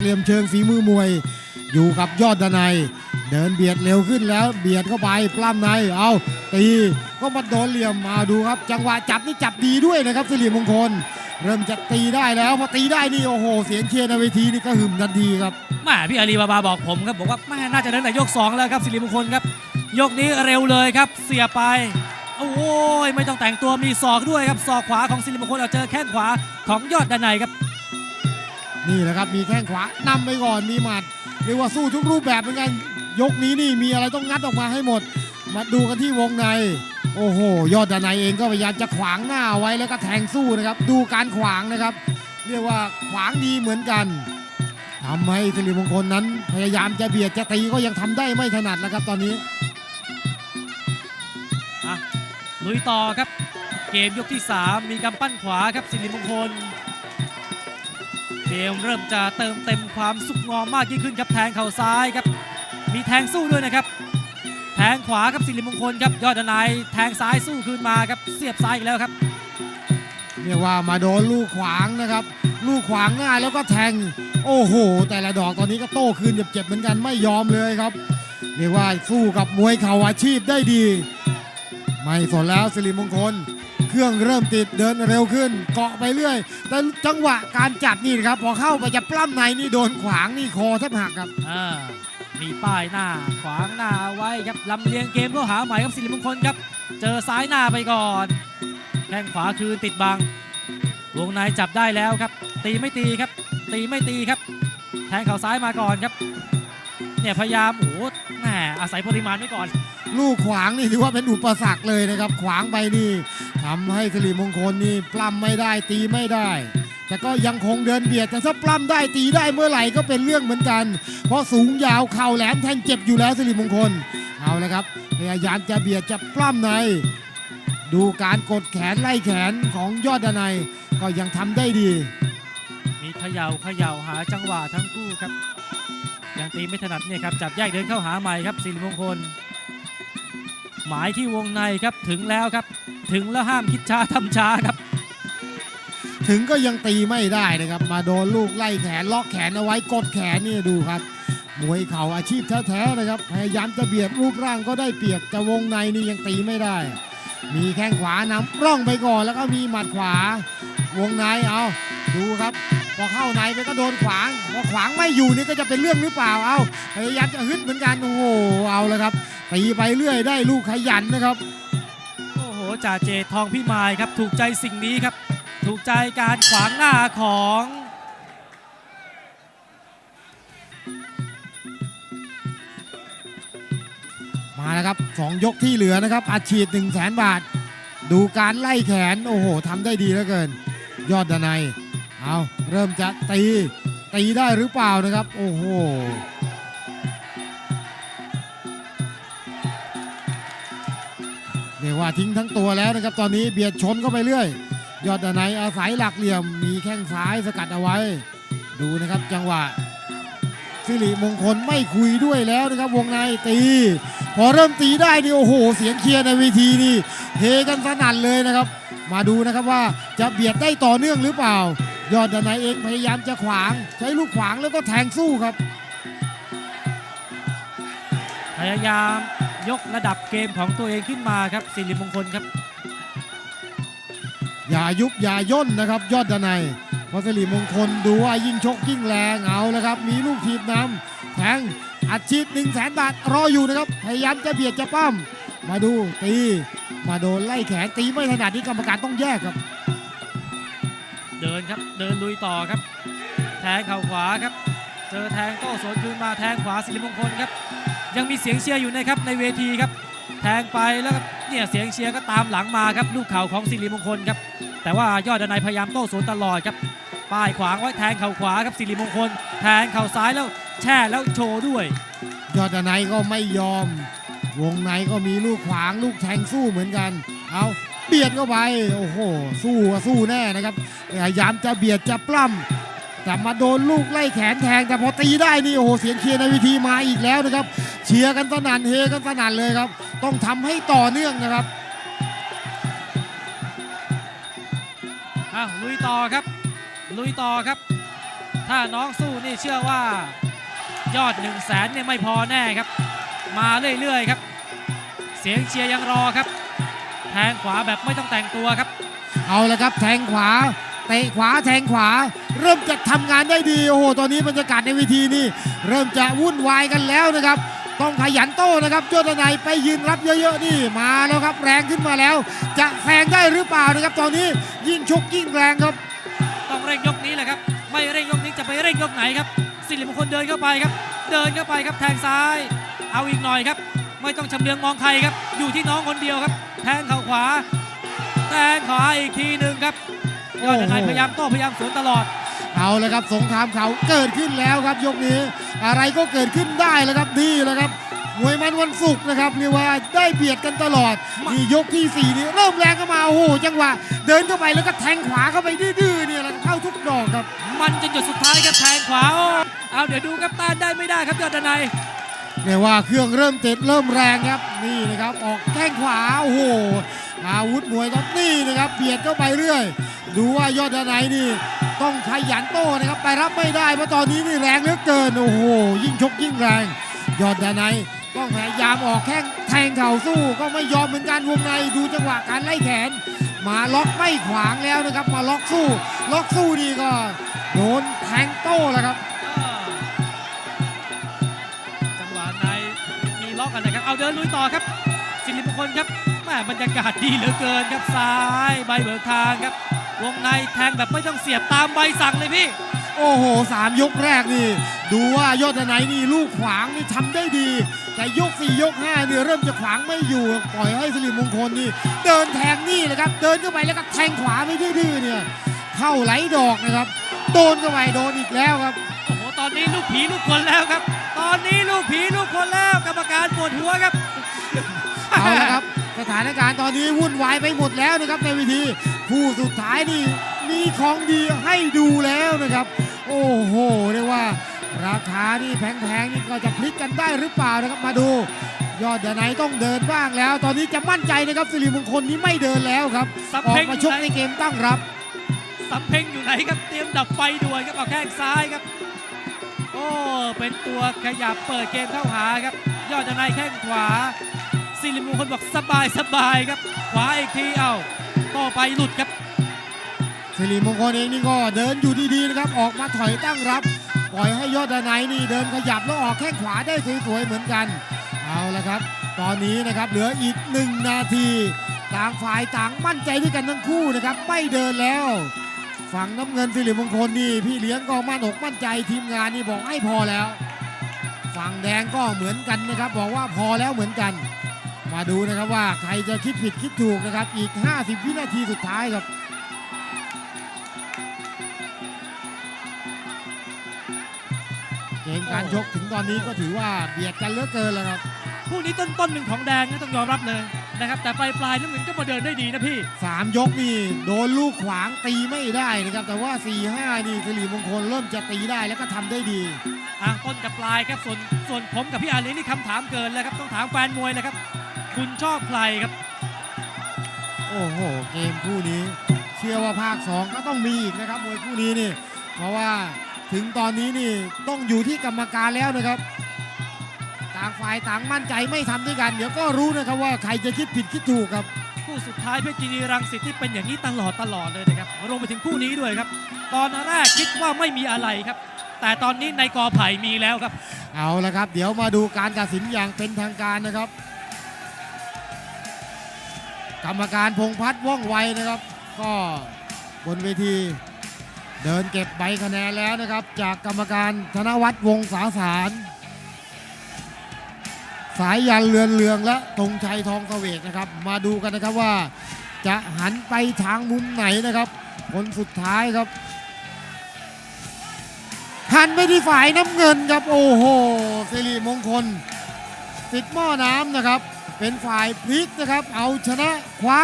เหลี่ยมเชิงฝีมือมวย อยู่กับยอดดนัยเดินเบียดเร็วขึ้นแล้ว เบียดเข้าไปปล้ำในเอาตีก็มาโดนเหลี่ยมมาดูครับ จังหวะจับนี่จับดีด้วยนะครับสิริมงคล เริ่มจะตีได้แล้วพอตีได้นี่โอ้โห เสียงเชียร์ในเวทีนี่ก็หึมทันทีครับแม่พี่อาลีบาบาบอกผมครับบอกว่าแม่น่าจะเดินแต่ยก 2 แล้วครับสิริมงคลครับ ยกนี้เร็วเลยครับเสียไปโอ้ยไม่ต้องแต่งตัวมีศอกด้วยครับศอกขวาของสิริมงคลเอาเจอแข้งขวาของยอดดานในครับ นี่แหละครับมีแข้งขวานำไปก่อนมีหมัดเรียกว่าสู้ทุกรูปแบบเหมือนกันยกนี้นี่มีอะไรต้องงัดออกมาให้หมด มาดูกันที่วงใน โอ้โห ยอดดานายเองก็พยายามจะขวางหน้าไว้แล้วก็แทงสู้นะครับ ดูการขวางนะครับ เรียกว่าขวางดีเหมือนกันทำให้สิริมงคลนั้น พยายามจะเบียดจะตีก็ยังทำได้ไม่ถนัดแล้วครับตอนนี้ลุยต่อครับ เกมยกที่ 3 มีกำปั้นขวาครับสิริมงคล เกมเริ่มจะเติมเต็มความสุขงอมมากยิ่งขึ้นครับแทงเข่าซ้ายครับ มีแทงสู้ด้วยนะครับ แทงขวาครับสิริมงคลครับยอดดนายแทงซ้ายสู้คืนมาครับเสียบซ้ายอีกแล้วครับเรียกว่ามาโดนลูกขวางนะครับ ลูกขวางหน้าแล้วก็แทง โอ้โห แต่ละดอกตอนนี้ก็โต้คืนเจ็บๆเหมือนกันไม่ยอมเลยครับเรียกว่าสู้กับมวยเข่าอาชีพได้ดี ไม่สนแล้วสิริมงคล เครื่องเริ่มติดเดินเร็วขึ้น เกาะไปเรื่อย แต่จังหวะการจับนี่นะครับ พอเข้าไปจะปล้ำในนี่โดนขวางนี่คอแทบหักครับ อ่ามีป้ายหน้า ขวางหน้าเอาไว้ครับลำเลียงเกมเข้าหาใหม่ครับสิริมงคลครับ เจอซ้ายหน้าไปก่อนแข้งขวาคืนติดบังวงในจับได้แล้วครับ ตีไม่ตีครับ ตีไม่ตีครับ แทงเข่าซ้ายมาก่อนครับ เนี่ยพยายามโอ้โหแหมอาศัยปริมาณไว้ก่อน ลูกขวางนี่ถือว่าเป็นอุปสรรคเลยนะครับ ขวางไปนี่ ทำให้สิริมงคลนี่ปล้ำไม่ได้ตีไม่ได้ แต่ก็ยังคงเดินเบียดแต่ถ้าปล้ำได้ตีได้เมื่อไหร่ก็เป็นเรื่องเหมือนกัน เพราะสูงยาวเข่าแหลมแทงเจ็บอยู่แล้วสิริมงคลเอาละครับพยายามจะเบียดจะปล้ำใน ดูการกดแขนไล่แขนของยอดดนัยก็ยังทำได้ดี มีเขย่าเขย่าหาจังหวะทั้งคู่ครับยังตีไม่ถนัดเนี่ยครับจับแยกเดินเข้าหาใหม่ครับสิริมงคล หมายที่วงในครับถึงแล้วครับ ถึงแล้วห้ามคิดช้าทำช้าครับ ถึงก็ยังตีไม่ได้นะครับ มาโดนลูกไล่แขนล็อกแขนเอาไว้กดแขนนี่ดูครับ มวยเข่าอาชีพแท้ๆนะครับพยายามจะเบียดรูปร่างก็ได้เปรียบแต่วงในนี่ยังตีไม่ได้ มีแข้งขวานำร่องไปก่อนแล้วก็มีหมัดขวาวงในเอาดูครับพอเข้าในไปก็โดนขวางพอขวางไม่อยู่นี่ก็จะเป็นเรื่องหรือเปล่าเอาพยายามจะฮึดเหมือนกันโอ้โหเอาแล้วครับตีไปเรื่อยได้ลูกขยันนะครับ จ่าเจทองพี่มายครับ ถูกใจสิ่งนี้ครับ ถูกใจการขวางหน้าของมาแล้วครับสองยกที่เหลือนะครับอัดฉีด1 0 0 0 0แสนบาท ดูการไล่แขน โอ้โหทำได้ดีเหลือเกิน ยอดดนัยเอาเริ่มจะตี ตีได้หรือเปล่านะครับ โอ้โห เรียกว่าทิ้งทั้งตัวแล้วนะครับ ตอนนี้เบียดชนเข้าไปเรื่อย ยอดดนัยอาศัยหลักเหลี่ยมมีแข้งซ้ายสกัดเอาไว้ ดูนะครับจังหวะสิริมงคลไม่คุยด้วยแล้วนะครับวงในตี พอเริ่มตีได้นี่โอ้โห เสียงเชียร์ในเวทีนี่เฮกันสนั่นเลยนะครับ มาดูนะครับว่าจะเบียดได้ต่อเนื่องหรือเปล่า ยอดดนัยเองพยายามจะขวาง ใช้ลูกขวางแล้วก็แทงสู้ครับ พยายาม ยกระดับเกมของตัวเองขึ้นมาครับสิริมงคลครับ อย่ายุบอย่าย่นนะครับ ยอดดนัยเพราะสิริมงคลดูว่ายิ่งชกยิ่งแรงเอาแล้วครับ มีลูกทีบนำแทงอัดฉีด1 0 0 0 0แสนบาทรออยู่นะครับ พยายามจะเบียดจะปั้มมาดูตีมาโดนไล่แขนตีไม่ถนัดนี่กรรมการต้องแยกครับ เดินครับเดินลุยต่อครับ แทงเข่าขวาครับ เจอแทงโต้สวนคืนมาแทงขวาสิริมงคลครับ ยังมีเสียงเชียร์อยู่นะครับในเวทีครับ แทงไปแล้วเนี่ยเสียงเชียร์ก็ตามหลังมาครับลูกเข่าของสิริมงคลครับ แต่ว่ายอดนัยพยายามโต้สวนตลอดครับป้ายขวางไว้แทงเข่าขวาครับสิริมงคล แทงเข่าซ้ายแล้วแช่แล้วโชว์ด้วย ยอดนายก็ไม่ยอม วงในก็มีลูกขวางลูกแทงสู้เหมือนกันเอาเบียดเข้าไปโอ้โหสู้ก็สู้แน่นะครับพยายามจะเบียดจะปล้ำ แต่มาโดนลูกไล่แขนแทงแต่พอตีได้นี่โอ้โหเสียงเชียร์ในวิธีมาอีกแล้วนะครับ เชียร์กันสนั่นเฮกันสนั่นเลยครับ ต้องทำให้ต่อเนื่องนะครับอ้าวลุยต่อครับ ลุยต่อครับ ถ้าน้องสู้นี่เชื่อว่ายอด1นึ่งแสนเนี่ยไม่พอแน่ครับ มาเรื่อยๆครับ เสียงเชียร์ยังรอครับ แทงขวาแบบไม่ต้องแต่งตัวครับ เอาละครับแทงขวา เตะขวาแทงขวา เริ่มจะทำงานได้ดีโอ้โหตอนนี้บรรยากาศในเวทีนี่เริ่มจะวุ่นวายกันแล้วนะครับ ต้องขยันโต้นะครับยอดนายไปยืนรับเยอะๆนี่มาแล้วครับแรงขึ้นมาแล้ว จะแซงได้หรือเปล่านะครับ ตอนนี้ยิ่งชกยิ่งแรงครับ ต้องเร่งยกนี้แหละครับ ไม่เร่งยกนี้จะไปเร่งยกไหนครับสิริมงคลเดินเข้าไปครับ เดินเข้าไปครับแทงซ้าย เอาอีกหน่อยครับ ไม่ต้องชำเลืองมองใครครับ อยู่ที่น้องคนเดียวครับ แทงเข่าขวา แทงขวาอีกทีหนึ่งครับ ยอดนายพยายามโต้พยายามสวนตลอด เอาเลยครับสงครามเขาเกิดขึ้นแล้วครับยกนี้ อะไรก็เกิดขึ้นได้แล้วครับนี่แหละครับมวยมันวันศุกร์นะครับเรียกว่าได้เบียดกันตลอดนี่ยกที่สี่นี่เริ่มแรงเข้ามาโอ้โหจังหวะเดินเข้าไปแล้วก็แทงขวาเข้าไปดื้อๆเนี่ยแล้วก็เข้าทุกดอกครับ มันจนจุดสุดท้ายครับแทงขวาโอ้เอาเดี๋ยวดูครับต้านได้ไม่ได้ครับยอดนายเรียกว่าเครื่องเริ่มติดเริ่มแรงครับนี่นะครับออกแข้งขวาโอ้โหอาวุธมวยตอนนี้นะครับเบียดเข้าไปเรื่อย ดูว่ายอดดนายนี่ต้องขยันโต้นะครับไปรับไม่ได้เพราะตอนนี้นี่แรงเหลือเกินโอ้โหยิ่งชกยิ่งแรง ยอดดานายต้องพยายามออกแข้งแทงเข่าสู้ก็ไม่ยอมเหมือนกันวงในดูจังหวะการไล่แขน มาล็อกไม่ขวางแล้วนะครับ มาล็อกสู้ ล็อกสู้นี่ก็โดนแทงโต้แล้วครับจังหวะในมีล็อกกันนะครับเอาเดินลุยต่อครับสิริมงคลครับแม่บรรยากาศดีเหลือเกินครับซ้ายใบเบิกทางครับ วงในแทงแบบไม่ต้องเสียบตามใบสั่งเลยพี่ โอ้โหสามยกแรกนี่ ดูว่ายอดไหนนี่ลูกขวางนี่ทำได้ดี แต่ยกสี่ยกห้าเนี่ยเริ่มจะขวางไม่อยู่ ปล่อยให้สิริมงคลนี่ เดินแทงนี่แหละครับ เดินเข้าไปแล้วก็แทงขวาไม่ดื้อๆเนี่ย เข้าไหลดอกนะครับ โดนเข้าไปโดนอีกแล้วครับ โอ้โห ตอนนี้ลูกผีลูกคนแล้วครับ ตอนนี้ลูกผีลูกคนแล้วกรรมการปวดหัวครับ เอาละครับ สถานการณ์ตอนนี้วุ่นวายไปหมดแล้วนะครับในเวิธีคู่สุดท้ายนี่มีของดีให้ดูแล้วนะครับ โอ้โหเรียกว่า ราคานี่แพงๆนี่ก็จะพลิกกันได้หรือเปล่านะครับมาดู ยอดเดนไนต้องเดินบ้างแล้ว ตอนนี้จะมั่นใจนะครับสิริมงคลนี้ไม่เดินแล้วครับสับออเพ่กงมาอชยู่กไหนในเกมตั้งรับสับเพ่งอยู่ไหนครับเตรียมดับไฟด่วนครับเอาแข้งซ้ายครับโอ้เป็นตัวขยับเปิดเกมเข้าหาครับ ยอดจะในแข้งขวา สิริมงคลบอกสบายสบายครับขวาอีกทีเอ้าต่อไปหลุดครับสิริมงคลเองนี่ก็เดินอยู่ดีๆนะครับออกมาถอยตั้งรับ ปล่อยให้ยอดดนายนี่เดินขยับแล้วออกแข้งขวาได้สวยๆเหมือนกัน เอาละครับ ตอนนี้นะครับเหลืออีกหนึ่งนาทีต่างฝ่ายต่างมั่นใจด้วยกันทั้งคู่นะครับ ไม่เดินแล้ว ฝั่งน้ำเงินสิริมงคลนี่พี่เลี้ยงก็มั่นอกมั่นใจทีมงานนี่บอกให้พอแล้ว ฝั่งแดงก็เหมือนกันนะครับ บอกว่าพอแล้วเหมือนกัน มาดูนะครับว่าใครจะคิดผิดคิดถูกนะครับ อีก 50 วินาทีสุดท้ายครับเกมการชกถึงตอนนี้ก็ถือว่าเบียดกันเหลือเกินแล้วครับคู่นี้ต้นต้นๆหนึ่งของแดงนะต้องยอมรับเลยนะครับแต่ปลายปลายๆน้ำเงินก็มาเดินได้ดีนะพี่สามยกนี่โดนลูกขวางตีไม่ได้นะครับ แต่ว่า4 5นี่สิริมงคลเริ่มจะตีได้แล้วก็ทำได้ดีอะต้นกับปลายครับส่วนส่วนผมกับพี่อาลีนี่คำถามเกินแล้วครับต้องถามแฟนมวยเลยครับ คุณชอบใครครับ โอ้โห เกมคู่นี้ เชื่อว่าภาค 2 ก็ต้องมีอีกนะครับมวยคู่นี้นี่ เพราะว่าถึงตอนนี้นี่ต้องอยู่ที่กรรมการแล้วนะครับ ต่างฝ่ายต่างมั่นใจไม่ทำด้วยกัน เดี๋ยวก็รู้นะครับว่าใครจะคิดผิดคิดถูกครับ คู่สุดท้ายเพชรยินดีรังสิตที่เป็นอย่างนี้ตลอดตลอดเลยนะครับรวมไปถึงคู่นี้ด้วยครับ ตอนแรกคิดว่าไม่มีอะไรครับ แต่ตอนนี้ในกอไผ่มีแล้วครับ เอาละครับ เดี๋ยวมาดูการตัดสินอย่างเป็นทางการนะครับ กรรมการพงพัฒน์ว่องไวนะครับ ก็บนเวทีเดินเก็บใบคะแนนแล้วนะครับ จากกรรมการธนวัฒน์วงศาสาร สายยันเรือนเรืองและธงชัยทองเสวกนะครับ มาดูกันนะครับว่า จะหันไปทางมุมไหนนะครับคนสุดท้ายครับ หันไปที่ฝ่ายน้ำเงินครับ โอ้โหสิริมงคลติดหม้อน้ำนะครับ เป็นฝ่ายพลิกนะครับ เอาชนะคว้า